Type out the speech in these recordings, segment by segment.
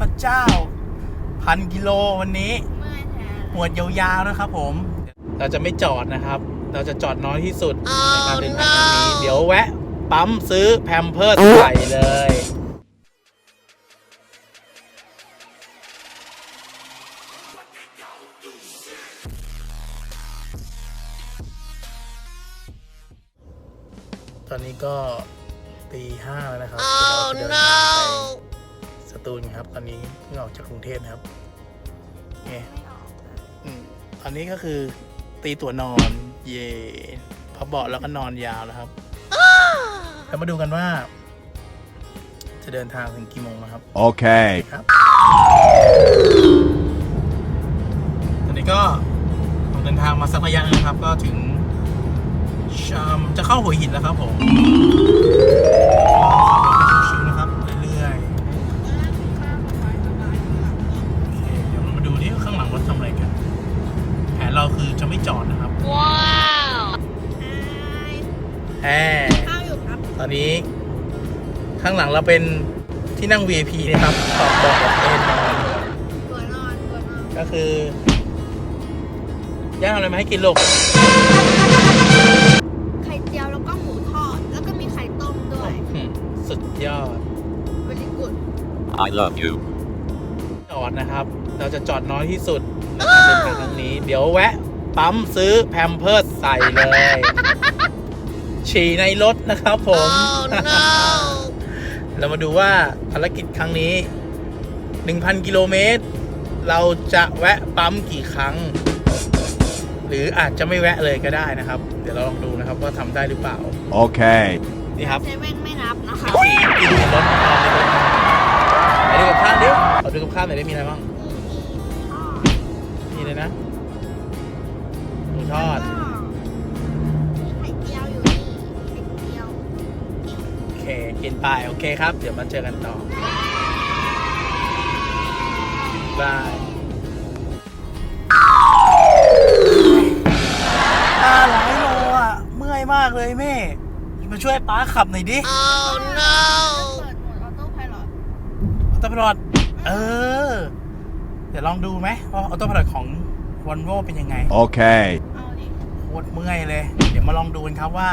พระเจ้า พันกิโลวันนี้เมื่อยแทนหวดยาวๆนะครับผม เราจะไม่จอดนะครับ เราจะจอดน้อยที่สุดในการเดินทางครั้งนี้ เดี๋ยวแวะ ปั๊มซื้อแพมเพิร์สใส่เลยตอนนี้ก็ตีห้าแล้วนะครับเดี๋ ยวเราจะเดินทางไปสตูลครับ ตอนนี้เพิ่งออกจากกรุงเทพนะครับเงี้ไม่ออกอะอืมอันนี้ก็คือตีตัวนอน เย่พับเบาะแล้วก็นอนยาวนะครับแล้วมาดูกันว่า จะเดินทางถึงกี่โมงนะครับ Okay. ครับ ตอนนี้ก็ออกเดินทางมาสักระยะหนึงนะครับ ก็ถึงชามจะเข้าหัวหินแล้วครับผม เราเป็นที่นั่ง VIP นะครับขอบบอกกับเอนนอนตัวนอนตัวนอนก็คือย่างอะไรมาให้กินลูกไข่เจียวแล้วก็หมูทอด แล้วก็มีไข่ต้มด้วย อืมสุดยอดบริกุด I love you. จอดนะครับ เราจะจอดน้อยที่สุดในการเดินทางครั้งนี้ เดี๋ยวแวะ ปั๊มซื้อแพมเพิร์สใส่เลย ฉี่ในรถนะครับผม เรามาดูว่าภารกิจครั้งนี้ 1,000 กิโลเมตร เราจะแวะปั๊มกี่ครั้ง หรืออาจจะไม่แวะเลยก็ได้นะครับ เดี๋ยวเราลองดูนะครับว่าทำได้หรือเปล่า Okay. นี่ครับเซเว่นไม่นับนะคะฉี่กินในรถนอนในรถไหนดูกับข้าวดิขอดูกับข้าวหน่อยได้มีอะไรบ้างมีเลยนะหมูทอด กินไปโอเคครับ เดี๋ยวมาเจอกันต่อบายห้าร้อยโลอะ เมื่อยมากเลยแม่ มาช่วยป้าขับหน่อยดิเปิดโหมดออโต้ไพลอตออโต้พลอตเออ เดี๋ยวลองดูไหมว่าออโต้พลอตของว o ลโวเป็นยังไง Okay. เอาดิ โคตรเมื่อยเลย เดี๋ยวมาลองดูกันครับว่า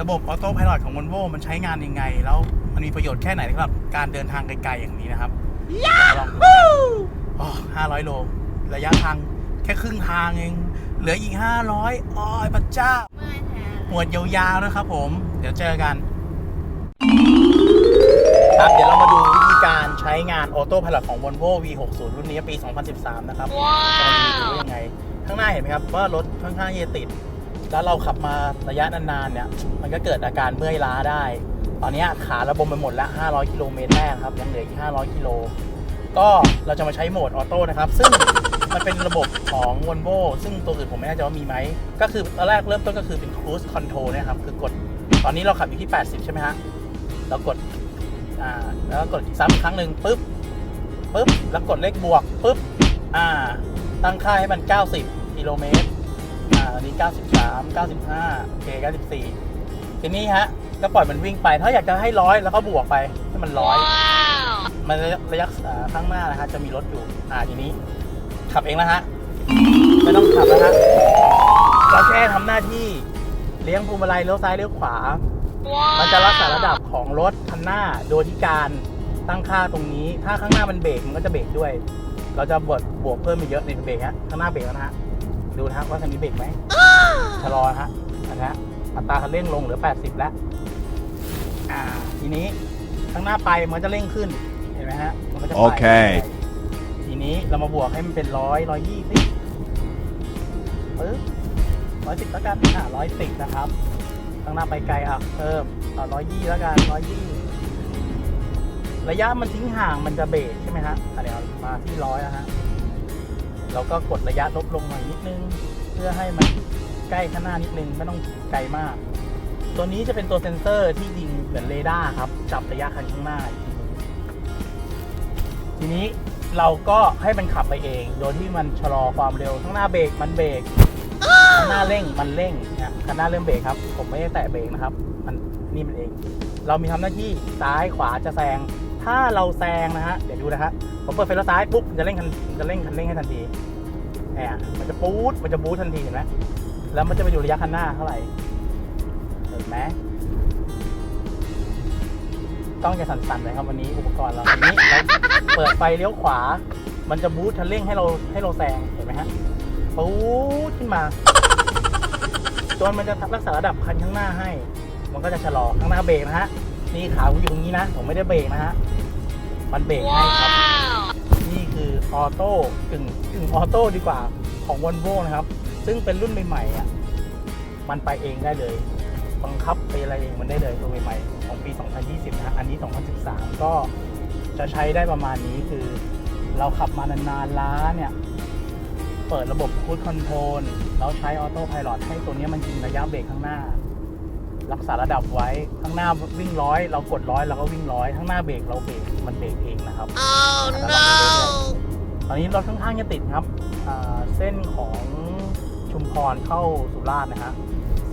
ระบบออโต้พ l o t ของ Volvo มันใช้งานยังไง แล้วมันมีประโยชน์แค่ไหนสำหรับการเดินทางไกลๆอย่างนี้นะครับเดี๋ยวมาลองดูกันอ๋อห้าร้อยโล ระยะทางแค่ครึ่งทางเอง เหลืออีกห้าร้อยอ๋อพระเจ้าเมื่อยแทนหมวดยาวๆนะครับผม เดี๋ยวเจอกัน ครับ เดี๋ยวเรามาดูวิธีการใช้งานออโต้พ l o t ของ Volvo V60 รุ่นนี้ปี 2013 นะครับว้าจะมาดูวว่ายังไง ข้างหน้าเห็นไหมครับว่ารถค่อนข้างที่จะติด แล้วเราขับมาระยะนานๆเนี่ย มันก็เกิดอาการเมื่อยล้าได้ ตอนนี้ขาระบมไปหมดแล้ว 500 กิโลเมตรแรกครับ ยังเหลืออีก 500 กิโล ก็เราจะมาใช้โหมดออโต้นะครับ ซึ่งมันเป็นระบบของ v o l v o ซึ่งตัวอื่นผมไม่แน่ใจว่ามีไหม ก็คือตอนแรกเริ่มต้นก็คือเป็น cruise control เนี่ยครับ คือกด ตอนนี้เราขับอยู่ที่ 80 ใช่ไหมฮะ เรากด อ่า แล้วก็กดซ้ำอีกครั้งหนึ่งปุ๊บ ปุ๊บ แล้วกดเลขบวก ปุ๊บ อ่า ตั้งค่าให้มัน 90 กิโลเมตร อ่าอันนี้ 93 95 โอเค 94 ทีนี้ฮะ ก็ปล่อยมันวิ่งไป ถ้าอยากจะให้ร้อยแล้วก็บวกไปให้มันร้อย มันระยะระยะอ่าข้างหน้านะฮะ จะมีรถอยู่ อ่า ทีนี้ ขับเองแล้วฮะ ไม่ต้องขับแล้วฮะ เราแค่ทำหน้าที่เลี้ยงพวงมาลัยเลี้ยวซ้ายเลี้ยวขวา มันจะรักษาระดับของรถคันหน้า โดยที่การตั้งค่าตรงนี้ ถ้าข้างหน้ามันเบรกมันก็จะเบรกด้วย เราจะบวกบวกเพิ่มไปเยอะในเบรกฮะ ข้างหน้าเบรกแล้วนะฮะ ดูนะฮะว่าคันนี้เบรกไหมชะลอนะฮะนะฮะอัตราคันเร่งลงเหลือ 80 แล้ว อ่า ทีนี้ข้างหน้าไปมันจะเร่งขึ้น เห็นไหมฮะ มันก็จะไปโอเค ทีนี้เรามาบวกให้มันเป็นร้อยร้อยยี่สิบปึ๊บร้อยสิบแล้วกันอ่าร้อยสิบนะครับ ข้างหน้าไปไกลอะเพิ่มต่อร้อยยี่แล้วกันร้อยยี่ระยะมันทิ้งห่างมันจะเบรกใช่ไหมฮะอะเดี๋ยวมาที่ร้อยแล้วฮะ เราก็กดระยะลดลงหน่อยนิดนึง เพื่อให้มันใกล้ข้างหน้านิดนึงไม่ต้องไกลมาก ตัวนี้จะเป็นตัวเซ็นเซอร์ที่ยิงเหมือนเรดาร์ครับจับระยะคันข้างหน้า ทีนี้เราก็ให้มันขับไปเอง โดยที่มันชะลอความเร็วข้างหน้าเบรกมันเบรกข้างหน้าเร่งมันเร่งนี่ยข้างหน้าเริ่มเบรกครับ ผมไม่ได้แตะเบรกนะครับ มันนี่มันเอง เรามีทำหน้าที่ซ้ายขวาจะแซง ถ้าเราแซงนะฮะ เดี๋ยวดูนะฮะ ผมเปิดไฟเลี้ยวซ้ายปุ๊บจะเร่งคันจะเร่งคันเร่งให้ทันทีเนี่ยมันจะปู๊ดมันจะบู๊ทันทีเห็นไหมแล้วมันจะไปดูระยะคันหน้าเท่าไหร่ เห็นไหมต้องจะสั่นๆเลยครับวันนี้อุปกรณ์เราอันนี้เราเปิดไฟเลี้ยวขวา มันจะบู๊ดคันเร่งให้เราให้เราแซงเห็นไหมฮะปู๊ดขึ้นมาจนมันจะรักษาระดับคันข้างหน้าให้ มันก็จะชะลอข้างหน้าเบรกนะฮะ นี่ขาผมอยู่ตรงนี้นะ ผมไม่ได้เบรกนะฮะ มันเบรกให้ครับ นี่คือออโต้กึ่งกึ่งออโต้ดีกว่าของวอลโวนะครับ ซึ่งเป็นรุ่นใหม่ๆอะ มันไปเองได้เลย บังคับไปอะไรเองมันได้เลยตัวใหม่ๆของปี 2020 นะฮะอันนี้ 2013 ก็จะใช้ได้ประมาณนี้คือ เราขับมานานๆล้าเนี่ยเปิดระบบคูดคอนโทรลแล้วใช้ออโต้พายロให้ตัวเนี้ยมันกินระยะเบรกข้างหน้า รักษาระดับไว้ ข้างหน้าวิ่งร้อยเรากดร้อยเราก็วิ่งร้อยข้างหน้าเบรกเราเบรกมันเบรกเองนะครับ Oh no ตอนนี้รถค่อนข้างจะติดครับอ่าเส้นของชุมพรเข้าสุราษฎร์นะฮะ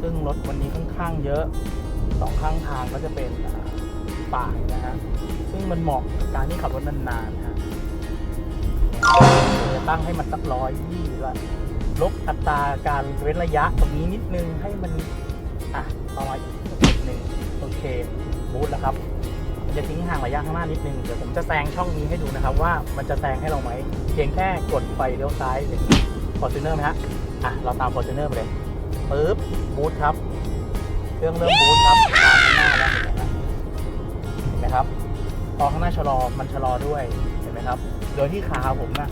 ซึ่งรถวันนี้ค่อนข้างเยอะสองข้างทางก็จะเป็นอ่าป่านะฮะซึ่งมันเหมาะกับการที่ขับรถนานๆนะฮะจะตั้งให้มันสักร้อยยี่ละลดอัตราการเว้นระยะตรงนี้นิดนึงให้มัน อะเอามาอีกนิดนึงโอเคบูทแล้วครับมันจะทิ้งห่างระยะข้างหน้านิดนึงเดี๋ยวผมจะแซงช่องนี้ให้ดูนะครับ ว่ามันจะแซงให้เราไหมเพียงแค่กดไฟเลี้ยวซ้ายอย่างฟอร์จูเนอร์ไหมฮะอะเราตามฟอร์จูเนอร์ไปเลยปึ๊บบูทครับเครื่องเริ่มบูทครับตามข้างหน้าแล้วเห็นไหมเห็นไหมครับพอข้างหน้าชะลอมันชะลอด้วยเห็นไหมครับ โดยที่ขาผมน่ะ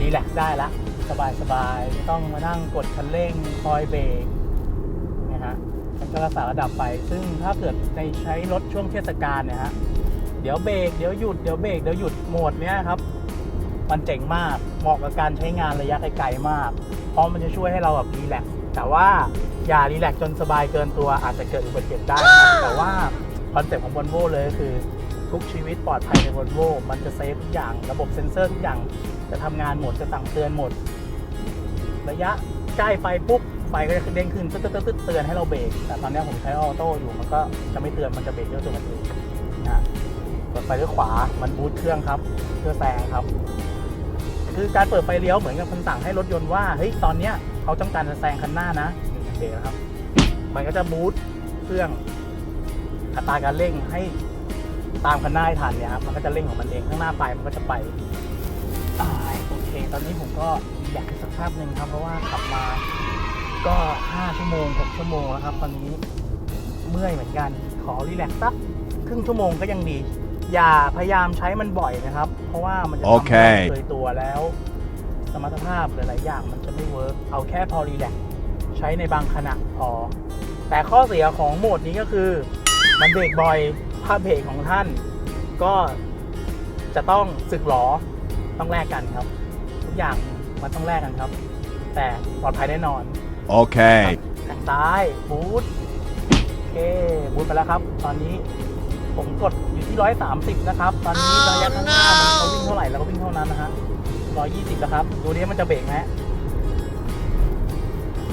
รีแลกซ์ได้ละสบายสบายๆไม่ต้องมานั่งกดคันเร่งคอยเบรก ก็รักษาระดับไป ซึ่งถ้าเกิดในใช้รถช่วงเทศกาลเนี่ยฮะ เดี๋ยวเบรก เดี๋ยวหยุด เดี๋ยวเบรก เดี๋ยวหยุดโหมดเนี้ยครับ มันเจ๋งมาก เหมาะกับการใช้งานระยะไกลๆมาก เพราะมันจะช่วยให้เราแบบรีแลกซ์ แต่ว่าอย่ารีแลกซ์จนสบายเกินตัว อาจจะเกิดอุบัติเหตุได้นะครับแต่ว่าคอนเซ็ปต์ของ Volvo เลยก็คือทุกชีวิตปลอดภัยใน Volvo มันจะเซฟทุกอย่าง ระบบเซ็นเซอร์ทุกอย่างจะทำงานหมด จะสั่งเตือนหมด ระยะใกล้ไปปุ๊บ ไฟก็จะเด้งขึ้นตึ๊ดตึ๊ดเตือนให้เราเบรก แต่ตอนนี้ผมใช้ออโต้อยู่มันก็จะไม่เตือนมันจะเบรกด้วยตัวมันเองนะฮะเปิดไฟด้วยขวา มันบูทเครื่องครับเพื่อแซงครับ คือการเปิดไฟเลี้ยวเหมือนกับคำสั่งให้รถยนต์ว่า เฮ้ย ตอนเนี้ยเขาต้องการจะแซงคันหน้านะนี่เบรครับ มันก็จะบูทเครื่องอัตราการเร่งให้ตามคันหน้าให้ทันเนี่ยครับ มันก็จะเร่งของมันเองข้างหน้าไปมันก็จะไปอ่าโอเค ตอนนี้ผมก็อยากสักภาพหนึ่งครับ เพราะว่าขับมา ก็ 5 ชั่วโมง 6 ชั่วโมงแล้วครับ ตอนนี้เมื่อยเหมือนกัน ขอรีแลกซ์สักครึ่งชั่วโมงก็ยังดี อย่าพยายามใช้มันบ่อยนะครับ เพราะว่ามันจะทำโอเคให้เคยตัวแล้ว สมรรถภาพหลายๆอย่างมันจะไม่เวิร์กเอาแค่พอรีแลกซ์ใช้ในบางขณะพอ แต่ข้อเสียของโหมดนี้ก็คือ มันเบรกบ่อยภาพเบรกของท่าน ก็จะต้องสึกหรอต้องแลกกันครับ ทุกอย่างมันต้องแลกกันครับ แต่ปลอดภัยแน่นอน Okay. ทางซ้ายบูทโอเคบูทไปแล้วครับ ตอนนี้ผมกดอยู่ที่ร้อยสามสิบนะครับ ตอนนี้ระยะข้างหน้ามันเขาวิ่งเท่าไหร่เราก็วิ่งเท่านั้นนะฮะร้อยยี่สิบแล้วครับ ดูนี้มันจะเบรกไหม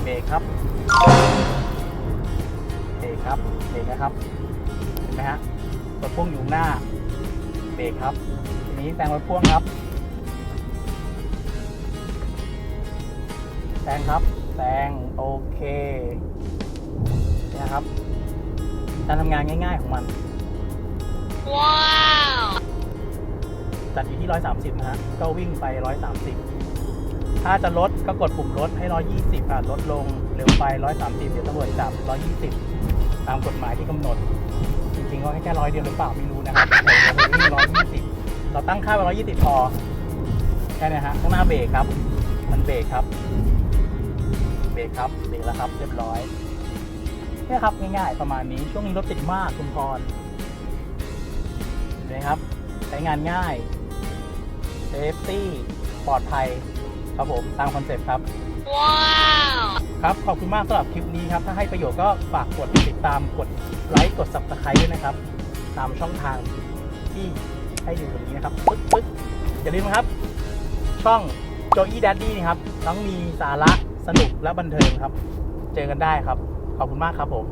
เบรกครับเบรกครับเบรกนะครับเห็นไหมฮะรถพ่วงอยู่หน้าเบรกครับทีนี้แซงรถพ่วงครับแซงครับ แซงโอเคเนี่ยครับ การทำงานง่ายๆของมัน Wow จัดอยู่ที่ 130 นะฮะ ก็วิ่งไป 130 ถ้าจะลดก็กดปุ่มลดให้ 120อะลดลงเร็วไป 130 เดี๋ยวตำรวจจับ 120 ตามกฎหมายที่กำหนด จริงๆก็แค่ร้อยเดียวหรือเปล่าไม่รู้นะครับแต่ผมวิ่ง120 เราตั้งค่าไป120 พอ แค่นี้ฮะ ข้างหน้าเบรกครับ มันเบรกครับเบ รกครับเบรกแล้วครับเรียบร้อยเนี่ยครับง่ายๆประมาณนี้ช่วงนี้รถติดมากคุณพรเห็นไหมครับใช้งานง่ายเซฟตี้ปลอดภัยครับผมตามคอนเซ็ปต์ครับ Wow ครับขอบคุณมากสำหรับคลิปนี้ครับ ถ้าให้ประโยชน์ก็ฝากกดติดตามกดไลค์กด subscribe ด้วยนะครับ ตามช่องทางที่ให้ดูตรงนี้นะครับปึ๊กปึ๊กอย่าลืมนะครับ ช่อง Joey Daddy นะครับทั้งมีสาระ สนุกและบันเทิงครับ เจอกันได้ครับ ขอบคุณมากครับผม